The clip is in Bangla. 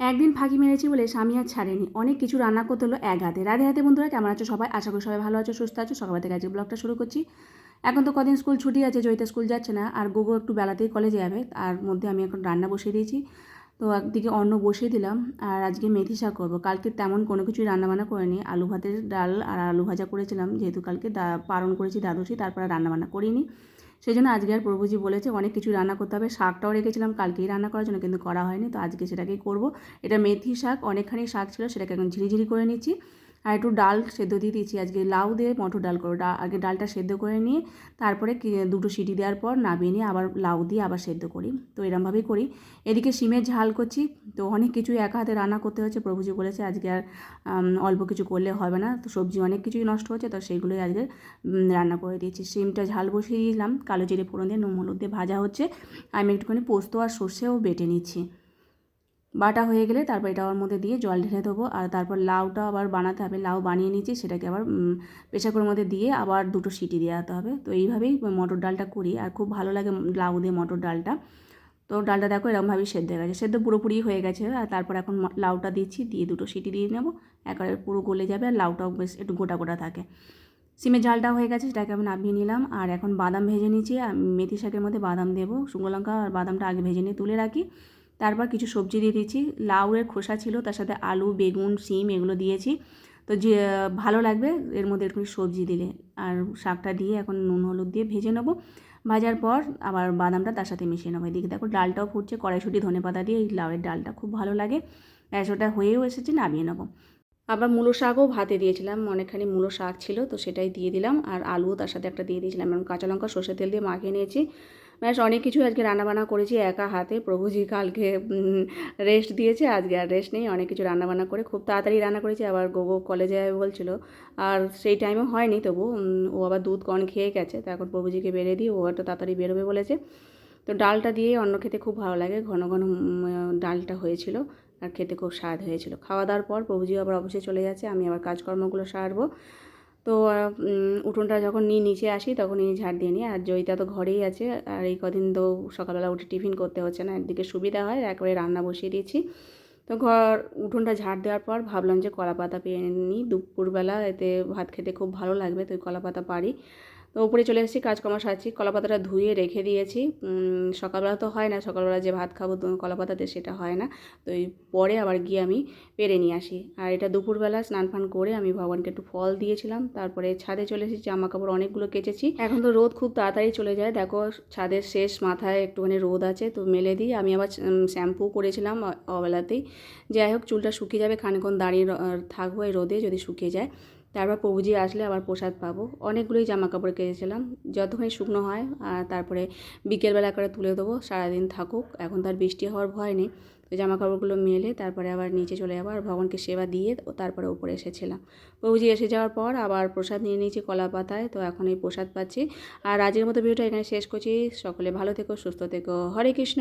একদিন ফাঁকি মেরেছি বলে স্বামী আর ছাড়েনি। অনেক কিছু রান্না করতে হলো এক হাতে। রাধে হাতে বন্ধুরা, কেমন আছো সবাই? আশা করি সবাই ভালো আছো, সুস্থ আছো। সকাল থেকে আজকে ব্লগটা শুরু করছি। এখন তো কদিন স্কুল ছুটি আছে, জয়িতা স্কুল যাচ্ছে না, আর গোগো একটু বেলাতেই কলেজে যাবে। আর মধ্যে আমি এখন রান্না বসিয়ে দিয়েছি। তো একদিকে অন্ন বসিয়ে দিলাম, আর আজকে মেথি শাক করব। কালকে তেমন কোনো কিছুই রান্নাবান্না করিনি। আলু ভাতের ডাল আর আলু ভাজা করেছিলাম, যেহেতু কালকে দা পালন করেছি দ্বাদশী, তারপরে রান্নাবান্না করিনি। সেই জন্য আজকে আর প্রভুজি বলেছে অনেক কিছু রান্না করতে হবে। শাকটাও রেখেছিলাম, কালকেই রান্না করার জন্য, কিন্তু করা হয়নি। তো আজকে সেটাকেই করব। এটা মেথি শাক, অনেকখানি শাক ছিল, সেটাকে এখন ঝিরিঝিরি করে নিচ্ছি। আর একটু ডাল সেদ্ধ দিয়ে দিয়েছি। আজকে লাউ দিয়ে মটর ডাল করো আগে ডালটা সেদ্ধ করে নিয়ে, তারপরে দুটো সিটি দেওয়ার পর নামিয়ে নিয়ে আবার লাউ দিয়ে আবার সেদ্ধ করি। তো এরমভাবেই করি। এদিকে সিমের ঝাল করছি। তো অনেক কিছু একা হাতে রান্না করতে হচ্ছে। প্রভুজি বলেছে আজকে আর অল্প কিছু করলে হবে না। তো সবজি অনেক কিছুই নষ্ট হচ্ছে। তো সেইগুলোই আজকে রান্না করে দিয়েছি। সিমটা ঝাল বসিয়ে দিলাম। কালো জিরে ফোড়ন দিয়ে, নুন হলুদ দিয়ে ভাজা হচ্ছে। আমি একটুখানি পোস্ত আর সর্ষেও বেটে নিচ্ছি। বাটা হয়ে গেলে তারপর এটা ওর মধ্যে দিয়ে জল ঢেলে দেবো। আর তারপর লাউটা আবার বানাতে হবে। লাউ বানিয়ে নিচ্ছি সেটাকে আবার প্রেশার কুকারের মধ্যে দিয়ে আবার দুটো সিটি দেওয়াতে হবে। তো এইভাবেই মটর ডালটা করি। আর খুব ভালো লাগে লাউ দিয়ে মটর ডালটা। তো ডালটা দেখো এরকমভাবেই সেদ্ধ হয়ে গেছে। সেদ্ধ পুরোপুরি হয়ে গেছে। আর তারপর এখন লাউটা দিচ্ছি, দিয়ে দুটো সিটি দিয়ে নেব। একেবারে পুরো গলে যাবে আর লাউটাও বেশ একটু গোটা গোটা থাকে। সিমের ঝালটা হয়ে গেছে, সেটাকে আমি নামিয়ে নিলাম। আর এখন বাদাম ভেজে নিচ্ছি মেথি শাকের মধ্যে বাদাম দেবো, শুকনো লঙ্কা আর বাদামটা আগে ভেজে নিয়ে তুলে রাখি। তারপর কিছু সবজি দিয়ে দিয়েছি। লাউয়ের খোসা ছিল, তার সাথে আলু, বেগুন সিম এগুলো দিয়েছি। তো যে, ভালো লাগবে, এর মধ্যে একটু সবজি দিলে। আর শাকটা দিয়ে এখন নুন, হলুদ দিয়ে ভেজে নেব। ভাজার পর আবার বাদামটা তার সাথে মিশিয়ে নেব। এদিকে দেখো ডালটাও ফুটছে, কড়াইশুঁটি, ধনে পাতা দিয়ে এই লাউয়ের ডালটা খুব ভালো লাগে। ওটা হয়েও এসেছে, নামিয়ে নেব। আবার মূলো শাকও ভাতে দিয়েছিলাম, অনেকখানি মূলো শাক ছিল, তো সেটাই দিয়ে দিলাম। আর আলুও তার সাথে একটা দিয়ে দিয়েছিলাম। এবং কাঁচা লঙ্কা, সর্ষের তেল দিয়ে মাখিয়ে নিয়েছি। ব্যাস, অনেক কিছু আজকে রান্নাবান্না করেছি, একা হাতে। প্রভুজি কালকে রেস্ট দিয়েছে, আজকে আর রেস্ট নেই, অনেক কিছু রান্নাবান্না করে খুব তাড়াতাড়ি রান্না করেছি, আবার গোগো কলেজে যাবে বলছিল। আর সেই টাইমও হয়নি তবু ও আবার দুধ কর্ন খেয়ে গেছে, তো এখন প্রভুজিকে বেড়ে দিই, ও একটু তাড়াতাড়ি বেরোবে বলেছে। তো ডালটা দিয়ে অন্য খেতে খুব ভালো লাগে, ঘন ঘন ডালটা হয়েছিল, আর খেতে খুব স্বাদ হয়েছিল। খাওয়া দাওয়ার পর প্রভুজি আবার অবশ্যই চলে যাচ্ছে, আমি আবার কাজকর্মগুলো সারবো। তো উঠোনটা যখন নিয়ে নিচে আসি তখন এই ঝাড় দিয়ে নিই। আর জয়িতা তো ঘরেই আছে। আর এই কদিন তো সকালবেলা উঠে টিফিন করতে হচ্ছে না। একদিকে সুবিধা হয়, একবারে রান্না বসিয়ে দিয়েছি। তো ঘর, উঠোনটা ঝাড় দেওয়ার পর ভাবলাম যে কলা পাতা পেয়ে নিই। দুপুরবেলা এতে ভাত খেতে খুব ভালো লাগবে, তো কলা পাতা পারি তো উপরে চলে এসেছি, কাজকর্ম সারছি, কলাপাতাটা ধুয়ে রেখে দিয়েছি। সকালবেলা তো হয় না, সকালবেলা যে ভাত খাব তো কলা সেটা হয় না। তো এই পরে আবার গিয়ে আমি পেরে নিয়ে আসি। আর এটা দুপুরবেলা স্নান ফান করে আমি ভগবানকে একটু ফল দিয়েছিলাম, তারপরে ছাদে চলে এসেছি জামা কাপড় অনেকগুলো কেচেছি। এখন তো রোদ খুব তাড়াতাড়ি চলে যায়, দেখো ছাদের শেষ মাথায় একটুখানি রোদ আছে, তো মেলে দিই। আমি আবার শ্যাম্পু করেছিলাম অবেলাতেই। যাই হোক, চুলটা শুকিয়ে যাবে, খানিকক্ষণ দাঁড়িয়ে থাকব এই রোদে যদি শুকিয়ে যায়। তারপর প্রভুজি আসলে আবার প্রসাদ পাবো। অনেকগুলোই জামা কাপড় কেচেছিলাম। যতক্ষণ শুকনো হয়, আর তারপরে বিকেলবেলা করে তুলে দেবো, সারাদিন থাকুক। এখন তার বৃষ্টি হওয়ার ভয় নেই। তো জামা কাপড়গুলো মেলে তারপরে আবার নিচে চলে যাব আর ভগবানকে সেবা দিয়ে তারপরে উপরে এসেছিলাম। প্রভুজি এসে যাওয়ার পর আবার প্রসাদ নিয়ে নিয়েছি কলা পাতায়। তো এখন এই প্রসাদ পাচ্ছি। আর আজকের মতো ভিডিওটা এখানে শেষ করছি। সকলে ভালো থেকো, সুস্থ থেকো। হরে কৃষ্ণ।